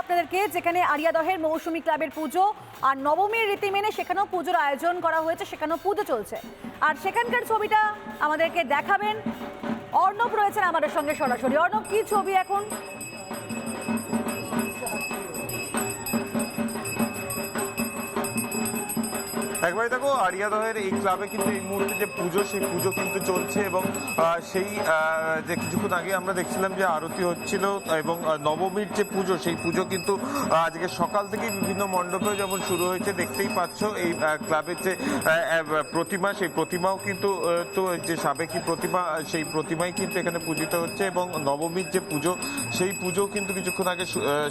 আপনাদেরকে, যেখানে আরিয়াদহের মৌসুমী ক্লাবের পুজো আর নবমীর রীতি মেনে সেখানেও পুজোর আয়োজন করা হয়েছে, সেখানেও পুজো চলছে। আর সেখানকার ছবিটা আমাদেরকে দেখাবেন। অর্ণব রয়েছেন আমাদের সঙ্গে সরাসরি। অর্ণব, কি ছবি এখন? একবারে দেখো আরিয়াদহের এই ক্লাবে কিন্তু এই মুহূর্তে যে পুজো, সেই পুজো কিন্তু চলছে এবং সেই যে কিছুক্ষণ আগে আমরা দেখছিলাম যে আরতি হচ্ছিল এবং নবমীর যে পুজো, সেই পুজো কিন্তু আজকে সকাল থেকেই বিভিন্ন মণ্ডপেও যেমন শুরু হয়েছে, দেখতেই পাচ্ছ এই ক্লাবের যে প্রতিমা, সেই প্রতিমাও কিন্তু তো যে সাবেকি প্রতিমা সেই প্রতিমাই কিন্তু এখানে পূজিত হচ্ছে এবং নবমীর যে পুজো, সেই পুজো কিন্তু কিছুক্ষণ আগে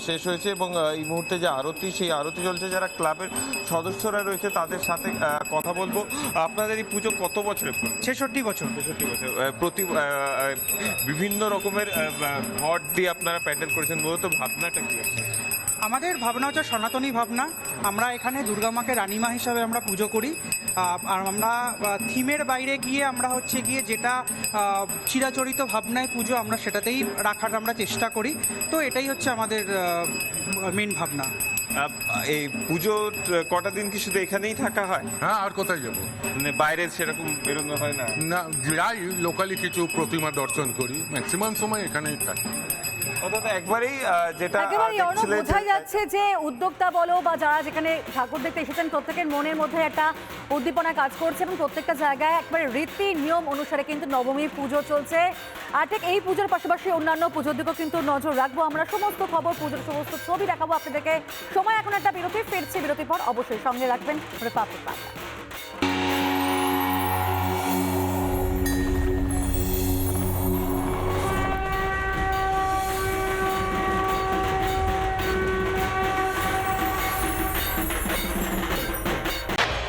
শেষ হয়েছে এবং এই মুহূর্তে যে আরতি, সেই আরতি চলছে, যারা ক্লাবের সদস্যরা রয়েছে, তাদের সাথে আহ, কথা বলব। আপনাদের এই পুজো কত বছরের ছেষট্টি বছর। ছেষট্টি বছর। প্রতি বিভিন্ন রকমের ঘট দিয়ে আপনারা প্যান্ডেল করেছেন মূলত ভাবনাটা কি আমাদের ভাবনা হচ্ছে সনাতনী ভাবনা। আমরা এখানে দুর্গা মাকে রানীমা হিসাবে আমরা পুজো করি। আর আমরা থিমের বাইরে গিয়ে আমরা হচ্ছে গিয়ে যেটা চিরাচরিত ভাবনায় পুজো আমরা সেটাতেই রাখার আমরা চেষ্টা করি। তো এটাই হচ্ছে আমাদের মেন ভাবনা। এই পুজোর কটা দিন কি শুধু এখানেই থাকা হয়? হ্যাঁ আর কোথায় যাব? মানে বাইরে সেরকম বেরোনো হয় না? না যাই লোকালি কিছু প্রতিমা দর্শন করি ম্যাক্সিমাম সময় এখানেই থাকি। অর্থাৎ একবারেই যেটা আহ, অর্ণব বোঝাই যাচ্ছে যে উদ্যোক্তা বলো বা যারা যেখানে ঠাকুর দেখতে এসেছেন প্রত্যেকের মনের মধ্যে একটা উদ্দীপনা কাজ করছে এবং প্রত্যেকটা জায়গায় একবারে রীতি নিয়ম অনুসারে কিন্তু নবমী পুজো চলছে। আর ঠিক এই পুজোর পাশাপাশি অন্যান্য পুজোর দিকেও কিন্তু নজর রাখব। আমরা সমস্ত খবর পুজোর সমস্ত ছবি দেখাবো আপনাদেরকে। সময় এখন একটা বিরতি ফিরছে বিরতির পর অবশ্যই সঙ্গে রাখবেন